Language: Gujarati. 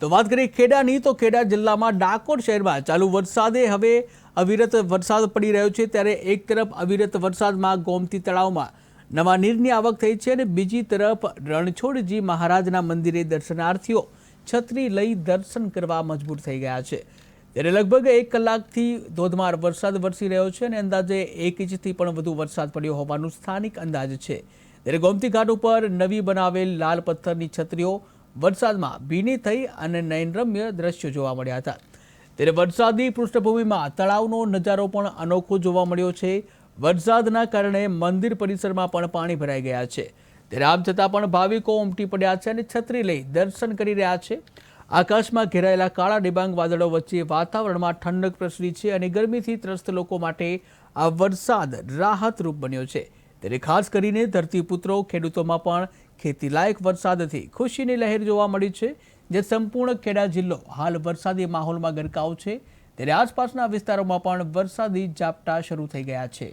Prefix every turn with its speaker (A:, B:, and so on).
A: તો વાત કરીએ ખેડાની, તો ખેડા જિલ્લામાં ડાકોર શહેરમાં ચાલુ વરસાદે હવે અવિરત વરસાદ પડી રહ્યો છે. ત્યારે એક તરફ અવિરત વરસાદમાં ગોમતી તળાવમાં નવા નીરની આવક થઈ છે અને બીજી તરફ રણછોડજી મહારાજના મંદિરે દર્શનાર્થીઓ છત્રી લઈ દર્શન કરવા મજબૂર થઈ ગયા છે. ત્યારે લગભગ એક કલાકથી ધોધમાર વરસાદ વરસી રહ્યો છે અને અંદાજે એક ઇંચથી પણ વધુ વરસાદ પડ્યો હોવાનું સ્થાનિક અંદાજ છે. ત્યારે ગોમતી ઘાટ ઉપર નવી બનાવેલ લાલ પથ્થરની છત્રીઓ વરસાદમાં ભીની થઈ અને નયનરમ્ય દ્રશ્યો જોવા મળ્યા હતા. ત્યારે વરસાદી પૃષ્ઠભૂમિમાં તળાવનો નજારો પણ અનોખો જોવા મળ્યો છે. વરસાદના કારણે મંદિર પરિસરમાં પણ પાણી ભરાઈ ગયા છે. ત્યારે આમ છતાં પણ ભાવિકો ઉમટી પડ્યા છે અને છત્રી લઈ દર્શન કરી રહ્યા છે. આકાશમાં ઘેરાયેલા કાળા ડિબાંગ વાદળો વચ્ચે વાતાવરણમાં ઠંડક પ્રસરી છે અને ગરમીથી ત્રસ્ત લોકો માટે આ વરસાદ રાહતરૂપ બન્યો છે. ત્યારે ખાસ કરીને ધરતીપુત્રો ખેડૂતોમાં પણ ખેતીલાયક વરસાદથી ખુશીની લહેર જોવા મળી છે, જે સંપૂર્ણ ખેડા જિલ્લો હાલ વરસાદી માહોલમાં ગરકાવ છે. ત્યારે આસપાસના વિસ્તારોમાં પણ વરસાદી ઝાપટા શરૂ થઈ ગયા છે.